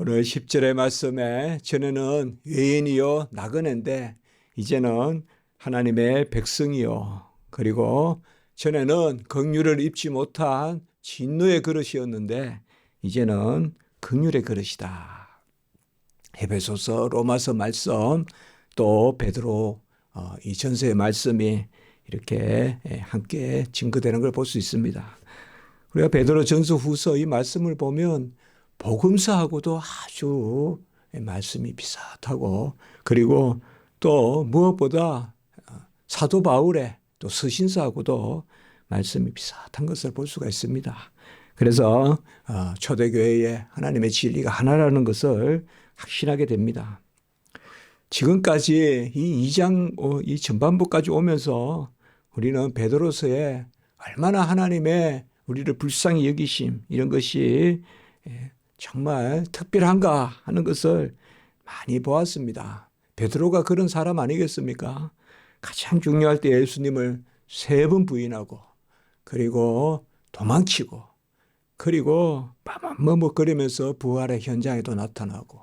오늘 10절의 말씀에 전에는 외인이요 나그네인데 이제는 하나님의 백성이요 그리고 전에는 긍휼을 입지 못한 진노의 그릇이었는데 이제는 긍휼의 그릇이다. 에베소서 로마서 말씀 또 베드로 어, 이 전서의 말씀이 이렇게 예, 함께 증거되는 걸 볼 수 있습니다. 우리가 베드로 전서 후서 이 말씀을 보면 복음서하고도 아주 말씀이 비슷하고 그리고 또 무엇보다 사도 바울의 또 서신서하고도 말씀이 비슷한 것을 볼 수가 있습니다. 그래서 어, 초대교회의 하나님의 진리가 하나라는 것을 확신하게 됩니다. 지금까지 이 2장 어, 이 전반부까지 오면서 우리는 베드로서에 얼마나 하나님의 우리를 불쌍히 여기심 이런 것이 예, 정말 특별한가 하는 것을 많이 보았습니다. 베드로가 그런 사람 아니겠습니까? 가장 중요할 때 예수님을 세 번 부인하고 그리고 도망치고 그리고 머뭇거리면서 부활의 현장에도 나타나고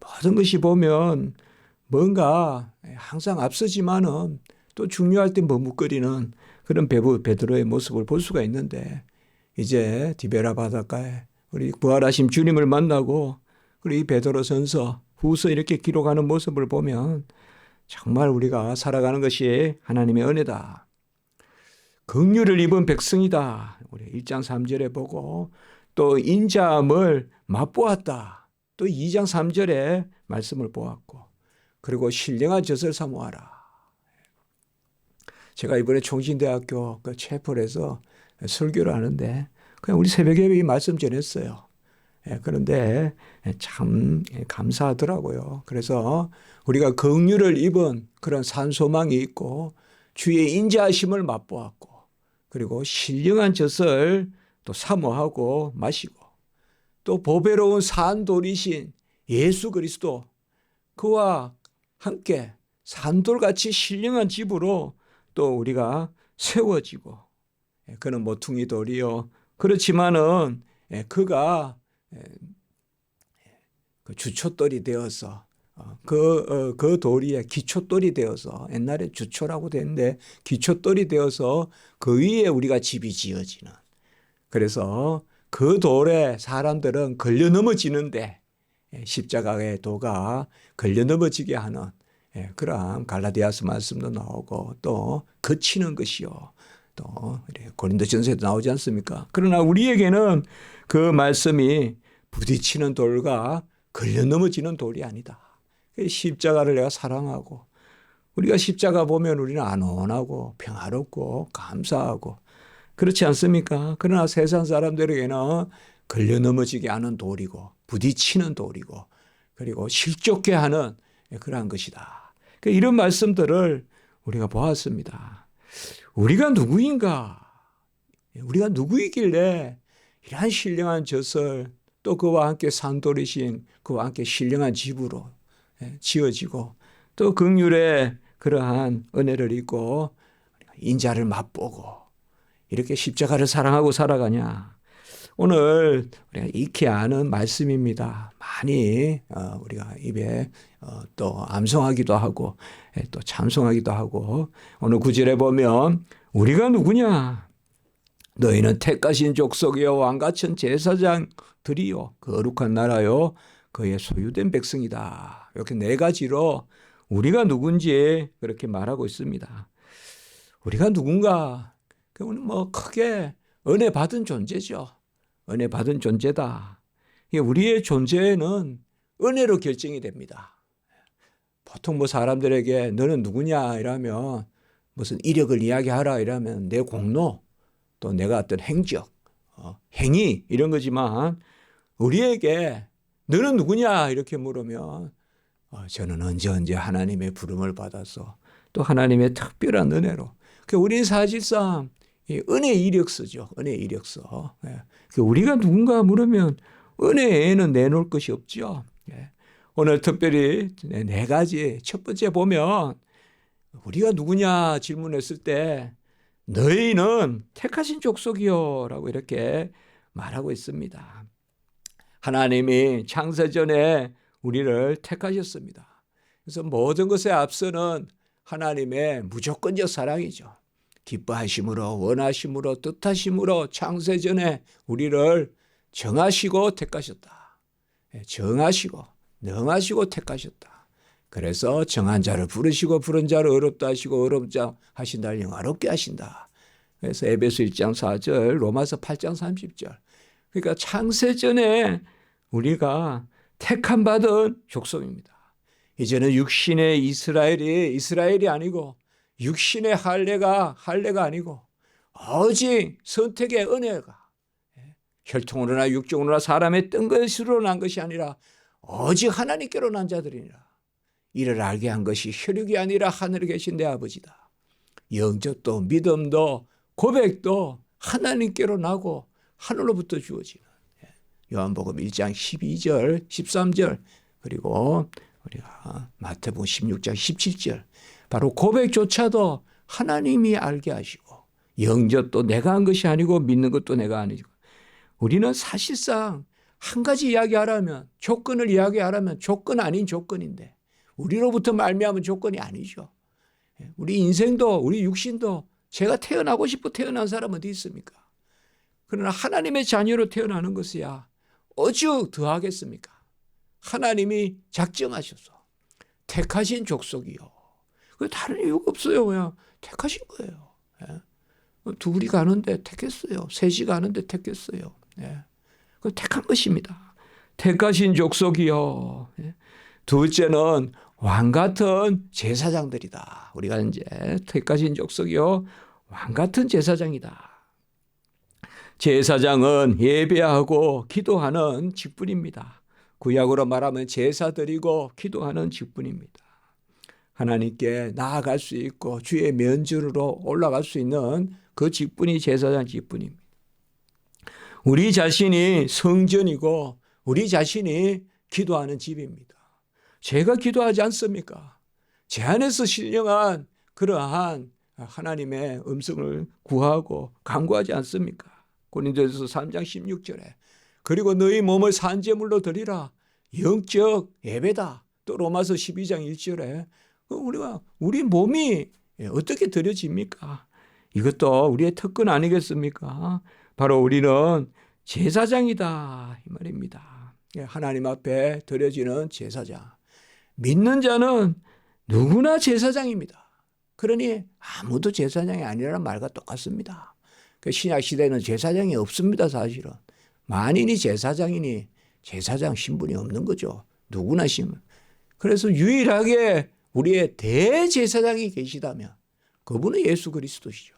모든 것이 보면 뭔가 항상 앞서지만은 또 중요할 때 머뭇거리는 그런 베드로의 모습을 볼 수가 있는데 이제 디베라 바닷가에 우리 부활하심 주님을 만나고 그리고 이 베드로 전서 후서 이렇게 기록하는 모습을 보면 정말 우리가 살아가는 것이 하나님의 은혜다. 긍휼을 입은 백성이다. 우리 1장 3절에 보고 또 인자함을 맛보았다. 또 2장 3절에 말씀을 보았고 그리고 신령한 젖을 사모하라. 제가 이번에 총신대학교 그 채플에서 설교를 하는데 그냥 우리 새벽에 이 말씀 전했어요. 예, 그런데 참 감사하더라고요. 그래서 우리가 긍휼을 입은 그런 산소망이 있고 주의 인자하심을 맛보았고 그리고 신령한 젖을 또 사모하고 마시고 또 보배로운 산돌이신 예수 그리스도 그와 함께 산돌같이 신령한 집으로 또 우리가 세워지고 예, 그는 모퉁이 돌이요 그렇지만은 예, 그가 예, 그 주초돌이 되어서 어, 그, 어, 그 돌이 기초돌이 되어서 옛날에 주초라고 됐는데 기초돌이 되어서 그 위에 우리가 집이 지어지는. 그래서 그 돌에 사람들은 걸려 넘어지는데 십자가의 도가 걸려 넘어지게 하는 그런 갈라디아스 말씀도 나오고 또 거치는 것이요 또 고린도전서에도 나오지 않습니까? 그러나 우리에게는 그 말씀이 부딪히는 돌과 걸려 넘어지는 돌이 아니다. 십자가를 내가 사랑하고 우리가 십자가 보면 우리는 안온하고 평화롭고 감사하고 그렇지 않습니까? 그러나 세상 사람들에게는 걸려 넘어지게 하는 돌이고 부딪히는 돌이고 그리고 실족게 하는 그러한 것이다. 그러니까 이런 말씀들을 우리가 보았습니다. 우리가 누구인가? 우리가 누구이길래 이러한 신령한 젖을 또 그와 함께 산돌이신 그와 함께 신령한 집으로 예, 지어지고 또 극률의 그러한 은혜를 입고 인자를 맛보고 이렇게 십자가를 사랑하고 살아가냐. 오늘 우리가 익히 아는 말씀입니다. 많이 어, 우리가 입에 어, 또 암송하기도 하고 예, 또 찬송하기도 하고 오늘 구절에 보면 우리가 누구냐? 너희는 택하신 족속이요 왕같은 제사장들이요 거룩한 나라요 그의 소유된 백성이다. 이렇게 네 가지로 우리가 누군지 그렇게 말하고 있습니다. 우리가 누군가? 그건 뭐 크게 은혜 받은 존재죠. 은혜 받은 존재다. 우리의 존재는 은혜로 결정이 됩니다. 보통 뭐 사람들에게 너는 누구냐 이러면 무슨 이력을 이야기하라 이러면 내 공로 또 내가 어떤 행적, 어, 행위 이런 거지만 우리에게 너는 누구냐 이렇게 물으면 어, 저는 언제 언제 하나님의 부름을 받아서 또 하나님의 특별한 은혜로 그 우리는 사실상 은혜 이력서죠. 은혜 이력서. 예. 그 우리가 누군가 물으면 은혜에는 내놓을 것이 없죠. 예. 오늘 특별히 네 가지 첫 번째 보면 우리가 누구냐 질문했을 때 너희는 택하신 족속이요라고 이렇게 말하고 있습니다. 하나님이 창세 전에 우리를 택하셨습니다. 그래서 모든 것에 앞서는 하나님의 무조건적 사랑이죠. 기뻐하심으로 원하심으로 뜻하심으로 창세전에 우리를 정하시고 택하셨다. 예, 정하시고 능하시고 택하셨다. 그래서 정한 자를 부르시고 부른 자를 어렵다 하시고 어렵자 하신 자를 영화롭게 하신다. 그래서 에베소 1장 4절, 로마서 8장 30절. 그러니까 창세전에 우리가 택함 받은 족속입니다. 이제는 육신의 이스라엘이 이스라엘이 아니고 육신의 할례가 할례가 아니고 오직 선택의 은혜가 예, 혈통으로나 육종으로나 사람의 뜬 것으로 난 것이 아니라 오직 하나님께로 난 자들이니라. 이를 알게 한 것이 혈육이 아니라 하늘에 계신 내 아버지다. 영접도 믿음도 고백도 하나님께로 나고 하늘로부터 주어지는 예, 요한복음 1장 12절 13절 그리고 우리가 마태복음 16장 17절 바로 고백조차도 하나님이 알게 하시고 영접도 내가 한 것이 아니고 믿는 것도 내가 아니고 우리는 사실상 한 가지 이야기하라면 조건을 이야기하라면 조건 아닌 조건인데 우리로부터 말미암은 조건이 아니죠. 예, 우리 인생도 우리 육신도 제가 태어나고 싶어 태어난 사람 어디 있습니까? 그러나 하나님의 자녀로 태어나는 것이야 어찌 더하겠습니까? 하나님이 작정하셔서 택하신 족속이요. 그 다른 이유가 없어요. 그냥 택하신 거예요. 예. 둘이 가는데 택했어요. 셋이 가는데 택했어요. 예. 그 택한 것입니다. 택하신 족속이요. 예. 둘째는 왕 같은 제사장들이다. 우리가 이제 택하신 족속이요. 왕 같은 제사장이다. 제사장은 예배하고 기도하는 직분입니다. 구약으로 말하면 제사 드리고 기도하는 직분입니다. 하나님께 나아갈 수 있고 주의 면전으로 올라갈 수 있는 그 직분이 제사장 직분입니다. 우리 자신이 성전이고 우리 자신이 기도하는 집입니다. 제가 기도하지 않습니까? 제 안에서 신령한 그러한 하나님의 음성을 구하고 간구하지 않습니까? 고린도서 3장 16절에 그리고 너희 몸을 산제물로 드리라 영적 예배다. 또 로마서 12장 1절에 우리가 우리 몸이 어떻게 드려집니까? 이것도 우리의 특권 아니겠습니까? 바로 우리는 제사장이다 이 말입니다. 예, 하나님 앞에 드려지는 제사장. 믿는 자는 누구나 제사장입니다. 그러니 아무도 제사장이 아니라는 말과 똑같습니다. 그 신약 시대는 제사장이 없습니다, 사실은. 만인이 제사장이니 제사장 신분이 없는 거죠. 누구나 신 그래서 유일하게 우리의 대제사장이 계시다면 그분은 예수 그리스도시죠.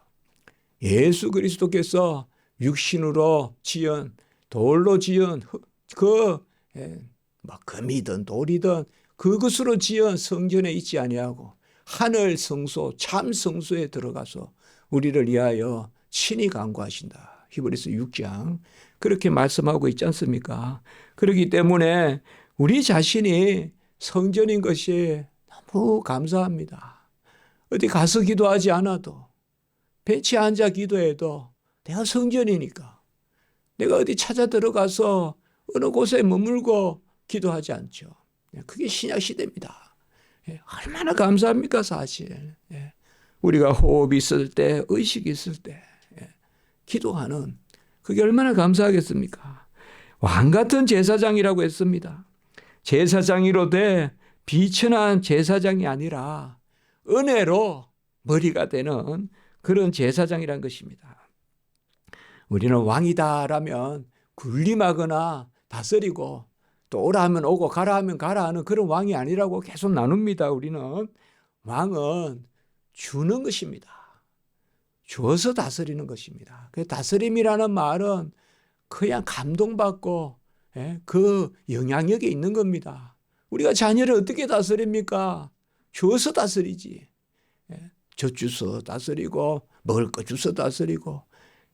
예수 그리스도께서 육신으로 지은 돌로 지은 그 예, 뭐 금이든 돌이든 그것으로 지은 성전에 있지 아니하고 하늘 성소 참 성소에 들어가서 우리를 위하여 친히 간구하신다. 히브리서 6장 그렇게 말씀하고 있지 않습니까? 그렇기 때문에 우리 자신이 성전인 것이 너무 감사합니다. 어디 가서 기도하지 않아도 벤치에 앉아 기도해도 내가 성전이니까 내가 어디 찾아 들어가서 어느 곳에 머물고 기도하지 않죠. 그게 신약 시대입니다. 예, 얼마나 감사합니까 사실. 예, 우리가 호흡 있을 때, 의식 있을 때 예, 기도하는 그게 얼마나 감사하겠습니까? 왕 같은 제사장이라고 했습니다. 제사장이로되 비천한 제사장이 아니라 은혜로 머리가 되는 그런 제사장이란 것입니다. 우리는 왕이다라면 군림하거나 다스리고 또 오라 하면 오고 가라 하면 가라 하는 그런 왕이 아니라고 계속 나눕니다. 우리는 왕은 주는 것입니다. 주어서 다스리는 것입니다. 그 다스림이라는 말은 그냥 감동받고 예, 그 영향력이 있는 겁니다. 우리가 자녀를 어떻게 다스립니까? 주어서 다스리지. 예, 젖 주서 다스리고 먹을 거 주서 다스리고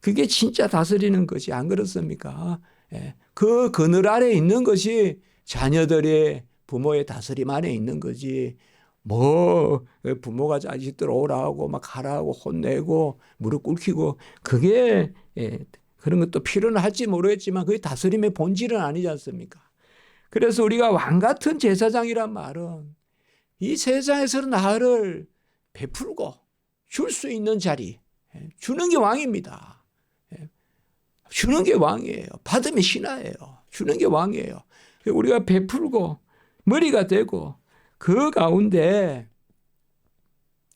그게 진짜 다스리는 것이 안 그렇습니까? 예, 그 그늘 아래 있는 것이 자녀들의 부모의 다스림 안에 있는 거지. 뭐 부모가 자식들 오라고 막 가라고 혼내고 무릎 꿇히고 그게 예, 그런 것도 필요는 할지 모르겠지만 그게 다스림의 본질은 아니지 않습니까? 그래서 우리가 왕 같은 제사장이란 말은 이 세상에서 나를 베풀고 줄 수 있는 자리, 예, 주는 게 왕입니다. 예, 주는 게 왕이에요. 받으면 신하예요. 주는 게 왕이에요. 우리가 베풀고 머리가 되고 그 가운데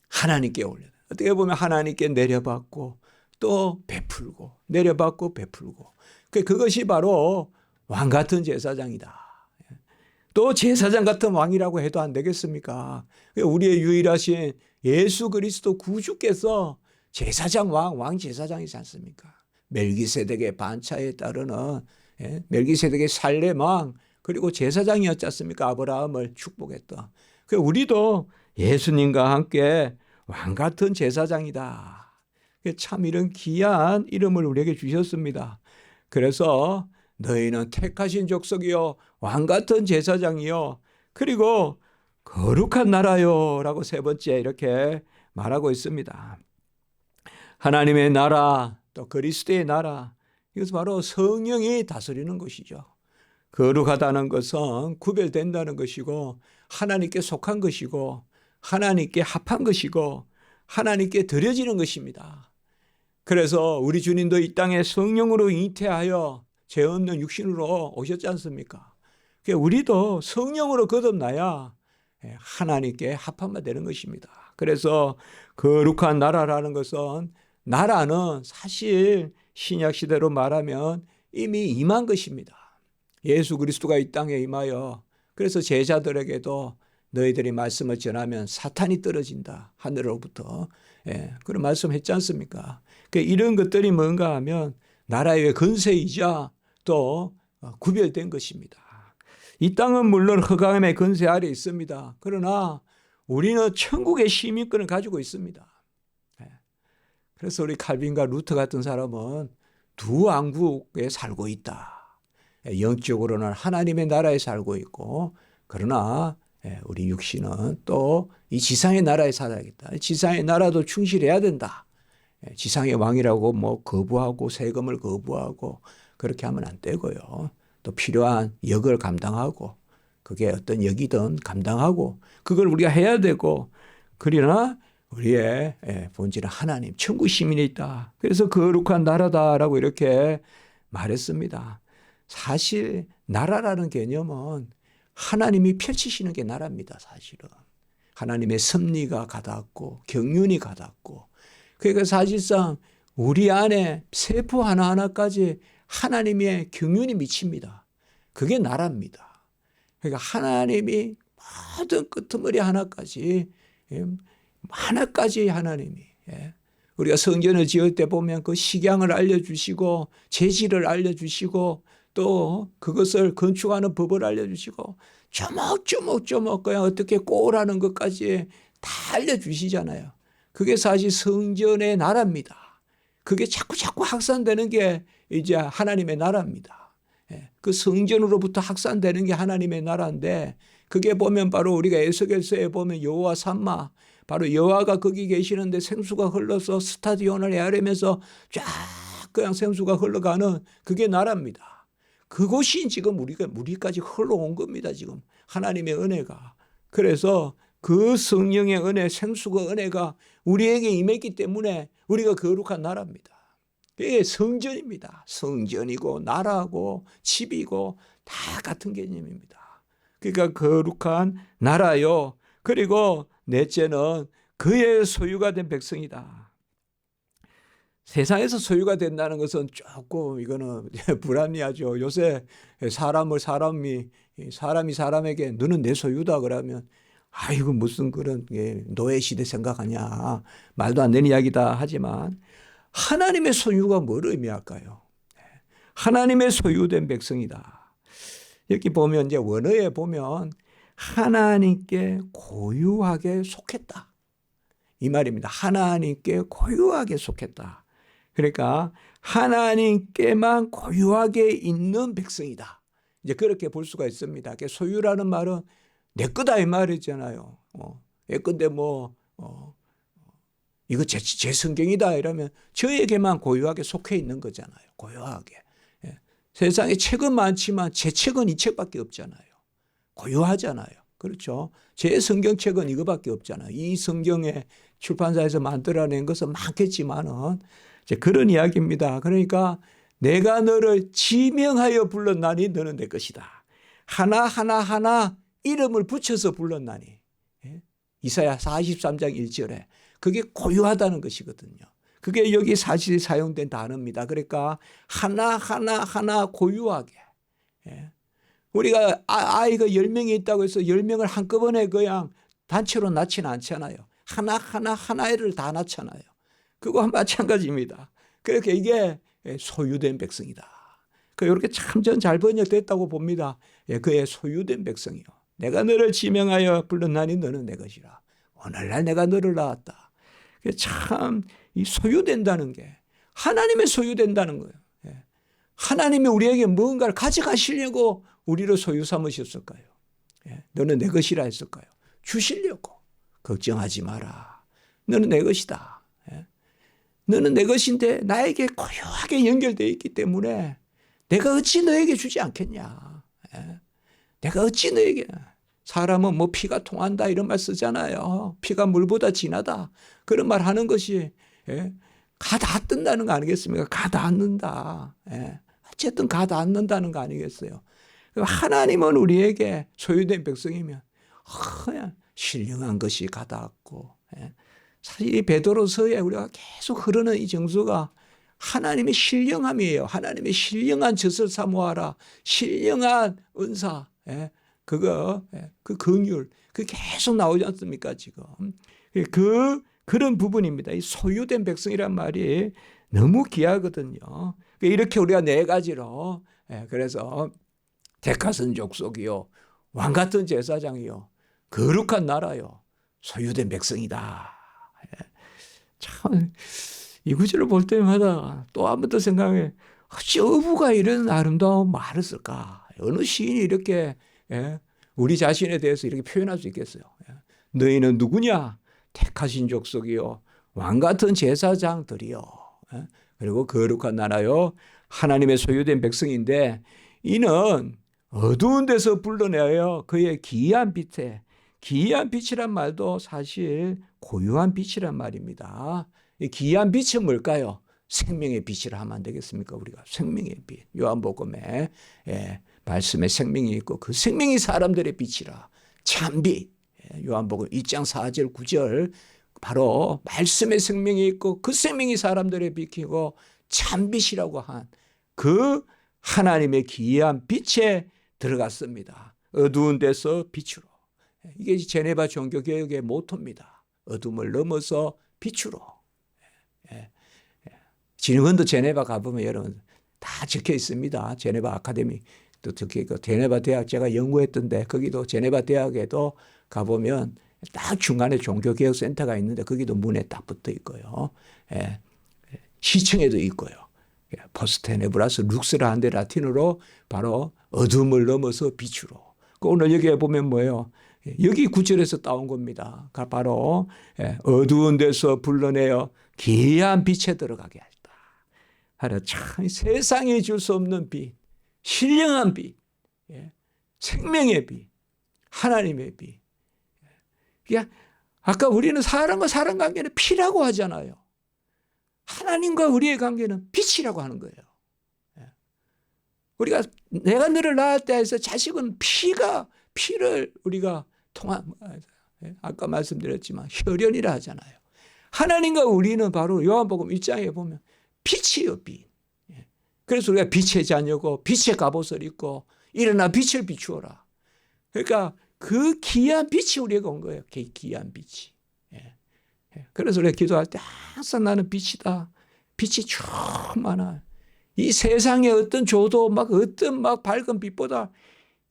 하나님께 올려. 어떻게 보면 하나님께 내려받고 또 베풀고 내려받고 베풀고 그 그것이 바로 왕 같은 제사장이다. 또 제사장 같은 왕이라고 해도 안 되겠습니까? 우리의 유일하신 예수 그리스도 구주께서 제사장 왕, 왕 제사장이지 않습니까? 멜기세덱의 반차에 따르는 예? 멜기세덱의 왕 그리고 제사장이었지 않습니까? 아브라함을 축복했던. 그 우리도 예수님과 함께 왕 같은 제사장이다. 참 이런 귀한 이름을 우리에게 주셨습니다. 그래서 너희는 택하신 족속이요 왕 같은 제사장이요 그리고 거룩한 나라요라고 세 번째 이렇게 말하고 있습니다. 하나님의 나라 또 그리스도의 나라 이것은 바로 성령이 다스리는 것이죠. 거룩하다는 것은 구별된다는 것이고 하나님께 속한 것이고 하나님께 합한 것이고 하나님께 드려지는 것입니다. 그래서 우리 주님도 이 땅에 성령으로 잉태하여 죄 없는 육신으로 오셨지 않습니까? 우리도 성령으로 거듭나야 예, 하나님께 합한 바 되는 것입니다. 그래서 거룩한 나라라는 것은 나라는 사실 신약 시대로 말하면 이미 임한 것입니다. 예수 그리스도가 이 땅에 임하여 그래서 제자들에게도 너희들이 말씀을 전하면 사탄이 떨어진다 하늘로부터 예, 그런 말씀했지 않습니까? 그 이런 것들이 뭔가 하면 나라의 건세이자 또 어, 구별된 것입니다. 이 땅은 물론 흑암의 건세 아래 있습니다. 그러나 우리는 천국의 시민권을 가지고 있습니다. 예. 그래서 우리 칼빈과 루터 같은 사람은 두 왕국에 살고 있다. 예, 영적으로는 하나님의 나라에 살고 있고 그러나 예, 우리 육신은 또 이 지상의 나라에 살아야겠다. 지상의 나라도 충실해야 된다. 예, 지상의 왕이라고 뭐 거부하고 세금을 거부하고 그렇게 하면 안 되고요. 또 필요한 역을 감당하고 그게 어떤 역이든 감당하고 그걸 우리가 해야 되고 그러나 우리의 예, 본질은 하나님, 천국 시민이 있다. 그래서 거룩한 나라다라고 이렇게 말했습니다. 사실 나라라는 개념은 하나님이 펼치시는 게 나라입니다, 사실은. 하나님의 섭리가 가닿고 경륜이 가닿고 그러니까 사실상 우리 안에 세포 하나하나까지 하나님의 경륜이 미칩니다. 그게 나라입니다. 그러니까 하나님이 모든 끄트머리 하나까지 예, 하나까지 하나님이 예. 우리가 성전을 지을 때 보면 그 식양을 알려주시고 재질을 알려주시고 또 그것을 건축하는 법을 알려주시고 조목조목조목 그냥 어떻게 꼬라는 것까지 다 알려주시잖아요. 그게 사실 성전의 나라입니다. 그게 자꾸 자꾸 확산되는 게 이제 하나님의 나라입니다. 예, 그 성전으로부터 확산되는 게 하나님의 나라인데 그게 보면 바로 우리가 에스겔서에 보면 여호와 삼마 바로 여호와가 거기 계시는데 생수가 흘러서 스타디온을 헤아리면서 쫙 그냥 생수가 흘러가는 그게 나라입니다. 그곳이 지금 우리가 우리까지 흘러온 겁니다. 지금 하나님의 은혜가. 그래서 그 성령의 은혜, 생수가 은혜가 우리에게 임했기 때문에 우리가 거룩한 나라입니다. 이게 성전입니다. 성전이고 나라고 집이고 다 같은 개념입니다. 그러니까 거룩한 나라요. 그리고 넷째는 그의 소유가 된 백성이다. 세상에서 소유가 된다는 것은 조금 이거는 불합리하죠. 요새 사람을 사람이 사람이 사람에게 너는 내 소유다 그러면 아이고 무슨 그런 노예 시대 생각하냐 말도 안 되는 이야기다 하지만 하나님의 소유가 뭘 의미할까요? 하나님의 소유된 백성이다. 여기 보면 이제 원어에 보면 하나님께 고유하게 속했다. 이 말입니다. 하나님께 고유하게 속했다. 그러니까 하나님께만 고유하게 있는 백성이다. 이제 그렇게 볼 수가 있습니다. 소유라는 말은 내 거다 이 말이잖아요. 어, 내 건데 뭐 어, 이거 제, 제 성경이다 이러면 저에게만 고유하게 속해 있는 거잖아요. 고유하게. 예. 세상에 책은 많지만 제 책은 이 책밖에 없잖아요. 고유하잖아요. 그렇죠. 제 성경책은 이거밖에 없잖아요. 이 성경에 출판사에서 만들어낸 것은 많겠지만은 그런 이야기입니다. 그러니까 내가 너를 지명하여 불렀나니 너는 내 것이다. 하나 하나 하나 이름을 붙여서 불렀나니. 예? 이사야 43장 1절에 그게 고유하다는 것이거든요. 그게 여기 사실 사용된 단어입니다. 그러니까 하나 하나 하나 고유하게. 예? 우리가 아- 아이가 10명이 있다고 해서 10명을 한꺼번에 그냥 단체로 낳지는 않잖아요. 하나하나 하나를 다 낳잖아요. 그거와 마찬가지입니다. 그렇게 이게 소유된 백성이다. 그 이렇게 참전 잘 번역됐다고 봅니다. 예, 그의 소유된 백성이요. 내가 너를 지명하여 불렀나니 너는 내 것이라. 오늘날 내가 너를 낳았다. 참 이 소유된다는 게 하나님의 소유된다는 거예요. 예. 하나님이 우리에게 무언가를 가져가시려고 우리를 소유 삼으셨을까요? 예. 너는 내 것이라 했을까요? 주시려고. 걱정하지 마라. 너는 내 것이다. 예. 너는 내 것인데 나에게 고요하게 연결되어 있기 때문에 내가 어찌 너에게 주지 않겠냐. 예. 내가 어찌 너에게 사람은 뭐 피가 통한다 이런 말 쓰잖아요. 피가 물보다 진하다. 그런 말 하는 것이 예. 가 닿는다는 거 아니겠습니까? 가 닿는다. 예. 어쨌든 가 닿는다는 거 아니겠어요? 하나님은 우리에게 소유된 백성이면 그냥 신령한 것이 가 닿았고 예. 사실 이 베드로서에 우리가 계속 흐르는 이 정수가 하나님의 신령함이에요. 하나님의 신령한 젖을 사모하라. 신령한 은사. 예. 그거 예. 그 긍휼 그 계속 나오지 않습니까 지금 그 그런 부분입니다. 이 소유된 백성이란 말이 너무 귀하거든요. 이렇게 우리가 네 가지로 예. 그래서 대가선 족속이요 왕 같은 제사장이요 거룩한 나라요 소유된 백성이다. 예. 참이 구절을 볼 때마다 또 한 번 더 생각해 어찌 어부가 이런 아름다운 말을 쓸까? 어느 시인이 이렇게 예? 우리 자신에 대해서 이렇게 표현할 수 있겠어요? 예? 너희는 누구냐? 택하신 족속이요 왕 같은 제사장들이요 예? 그리고 거룩한 나라요 하나님의 소유된 백성인데 이는 어두운 데서 불러내어 그의 기이한 빛에 기이한 빛이란 말도 사실 고유한 빛이란 말입니다. 이 기이한 빛은 뭘까요? 생명의 빛이라 하면 안 되겠습니까? 우리가 생명의 빛. 요한복음에 예, 말씀에 생명이 있고 그 생명이 사람들의 빛이라. 참빛. 예, 요한복음 2장 4절 9절 바로 말씀의 생명이 있고 그 생명이 사람들의 빛이고 참빛이라고 한 그 하나님의 기이한 빛에 들어갔습니다. 어두운 데서 빛으로. 이게 제네바 종교개혁의 모토입니다. 어둠을 넘어서 빛으로. 예, 예. 제네바 가보면 여러분 다 적혀 있습니다. 제네바 아카데미 또 적혀 있고 제네바 대학 제가 연구했던데 거기도 제네바 대학에도 가보면 딱 중간에 종교개혁 센터가 있는데 거기도 문에 딱 붙어 있고요. 예. 시청에도 있고요. 예, 포스테네브라스 룩스라 한데 라틴어로 바로 어둠을 넘어서 빛으로. 그 오늘 여기에 보면 뭐예요? 여기 구절에서 따온 겁니다. 바로 예, 어두운 데서 불러내어 기이한 빛에 들어가게 했다. 하여 참 세상에 줄 수 없는 빛, 신령한 빛, 예, 생명의 빛, 하나님의 빛. 예, 아까 우리는 사람과 사람 관계는 피라고 하잖아요. 하나님과 우리의 관계는 빛이라고 하는 거예요. 예. 우리가 내가 너를 낳았다 해서 자식은 피가 피를 우리가 통한 예, 아까 말씀드렸지만 혈연이라 하잖아요. 하나님과 우리는 바로 요한복음 1장에 보면 빛이요 빛. 예. 그래서 우리가 빛의 자녀고 빛의 갑옷을 입고 일어나 빛을 비추어라. 그러니까 그 귀한 빛이 우리에게 온 거예요. 그 귀한 빛이. 그래서 우리가 기도할 때 항상 나는 빛이다. 빛이 충만한 이 세상의 어떤 조도 막 어떤 막 밝은 빛보다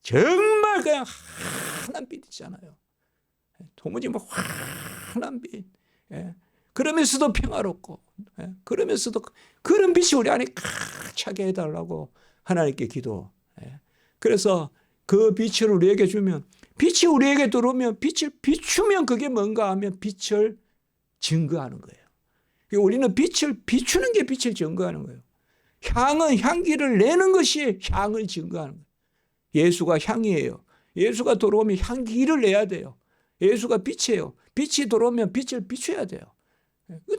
정말 그냥 환한 빛 있잖아요. 도무지 뭐 환한 빛. 예. 그러면서도 평화롭고, 예. 그러면서도 그런 빛이 우리 안에 가차게 해달라고 하나님께 기도. 예. 그래서 그 빛을 우리에게 주면, 빛이 우리에게 들어오면 빛을 비추면 그게 뭔가 하면 빛을 증거하는 거예요. 우리는 빛을 비추는 게 빛을 증거하는 거예요. 향은 향기를 내는 것이 향을 증거하는 거예요. 예수가 향이에요. 예수가 들어오면 향기를 내야 돼요. 예수가 빛이에요. 빛이 들어오면 빛을 비춰야 돼요.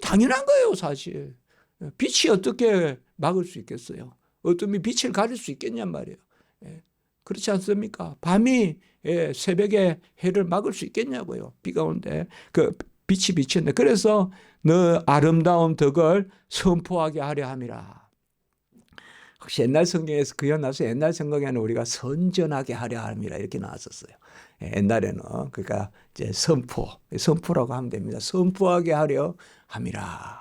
당연한 거예요, 사실. 빛이 어떻게 막을 수 있겠어요? 어둠이 빛을 가릴 수 있겠냔 말이에요. 예. 그렇지 않습니까? 밤이 예, 새벽에 해를 막을 수 있겠냐고요. 비가 오는데 그 빛이 비치는데 그래서 너 아름다운 덕을 선포하게 하려 함이라. 혹시 옛날 성경에서 그여 나서 옛날 성경에는 우리가 선전하게 하려 함이라 이렇게 나왔었어요. 예, 옛날에는 그러니까 이제 선포, 선포라고 하면 됩니다. 선포하게 하려 함이라.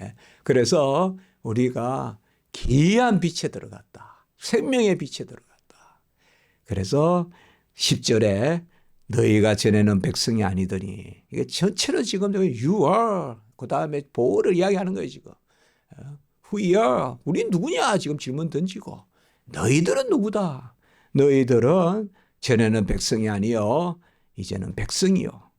예, 그래서 우리가 기이한 빛에 들어갔다. 생명의 빛에 들어갔다. 그래서 10절에 너희가 전에는 백성이 아니더니 이게 전체로 지금 you are 그 다음에 보호를 이야기하는 거예요 지금 어, who are 우리 누구냐 지금 질문 던지고 너희들은 누구다 너희들은 전에는 백성이 아니요 이제는 백성이요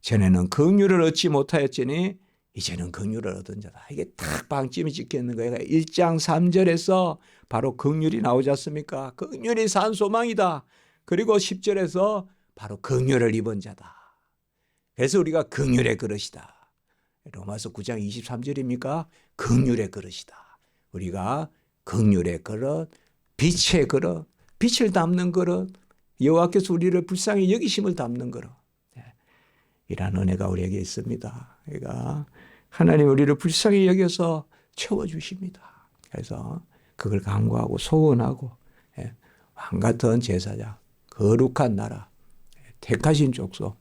전에는 긍휼을 얻지 못하였으니 이제는 긍휼을 얻은 자다. 이게 딱 방점이 찍혀 있는 거예요. 1장 3절에서 바로 긍휼이 나오지 않습니까? 긍휼이 산 소망이다. 그리고 10절에서 바로 긍휼을 입은 자다. 그래서 우리가 긍휼의 그릇이다. 로마서 9장 23절입니까? 긍휼의 그릇이다. 우리가 긍휼의 그릇, 빛의 그릇, 빛을 담는 그릇, 여호와께서 우리를 불쌍히 여기심을 담는 그릇. 이런 은혜가 우리에게 있습니다. 그러니까 하나님 우리를 불쌍히 여겨서 채워주십니다. 그래서 그걸 간구하고 소원하고 예, 왕 같은 제사장, 거룩한 나라, 택하신 족속,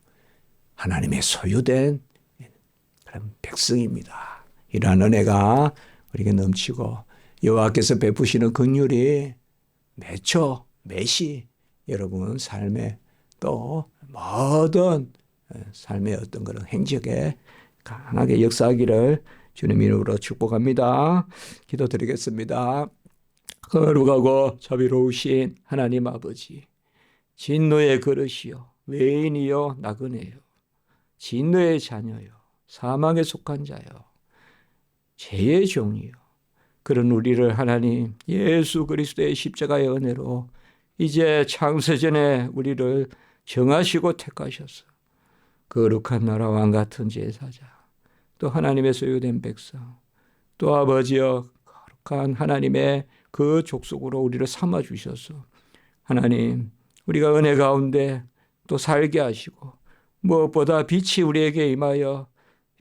하나님의 소유된 그런 백성입니다. 이러한 은혜가 우리에게 넘치고 여호와께서 베푸시는 긍휼이 매초 매시 여러분 삶에 또 모든 삶의 어떤 그런 행적에 강하게 역사하기를 주님 이름으로 축복합니다. 기도드리겠습니다. 거룩하고 자비로우신 하나님 아버지, 진노의 그릇이요, 외인이요, 나그네요, 진노의 자녀요, 사망에 속한 자요, 죄의 종이요. 그런 우리를 하나님 예수 그리스도의 십자가의 은혜로 이제 창세전에 우리를 정하시고 택하셨어. 거룩한 나라 왕 같은 제사장, 또 하나님의 소유된 백성, 또 아버지여 거룩한 하나님의 그 족속으로 우리를 삼아 주셔서 하나님 우리가 은혜 가운데 또 살게 하시고 무엇보다 빛이 우리에게 임하여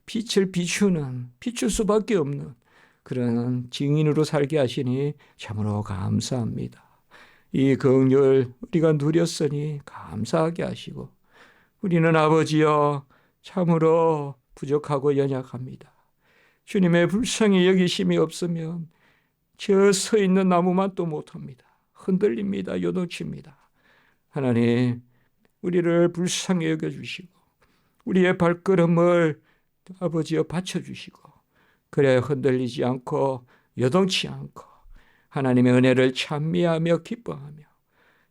빛을 비추는 비출 수밖에 없는 그런 증인으로 살게 하시니 참으로 감사합니다. 이 긍휼 우리가 누렸으니 감사하게 하시고 우리는 아버지여 참으로 부족하고 연약합니다. 주님의 불쌍히 여기심이 없으면 저 서 있는 나무만 또 못합니다. 흔들립니다. 요동칩니다. 하나님, 우리를 불쌍히 여겨주시고, 우리의 발걸음을 아버지여 받쳐주시고, 그래 흔들리지 않고, 요동치 않고, 하나님의 은혜를 찬미하며 기뻐하며,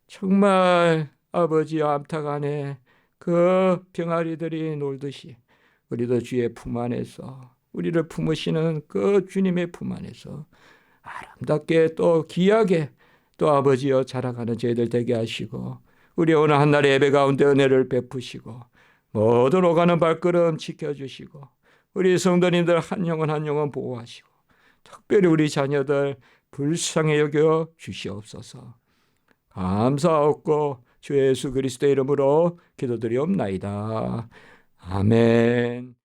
정말 아버지여 암탉 안에 그 병아리들이 놀듯이 우리도 주의 품 안에서 우리를 품으시는 그 주님의 품 안에서 아름답게 또 귀하게 또 아버지여 자라가는 저희들 되게 하시고 우리 오늘 한날 예배 가운데 은혜를 베푸시고 모든 오가는 발걸음 지켜주시고 우리 성도님들 한 영혼 한 영혼 보호하시고 특별히 우리 자녀들 불쌍히 여겨 주시옵소서 감사하고 주 예수 그리스도 이름으로 기도드리옵나이다. 아멘.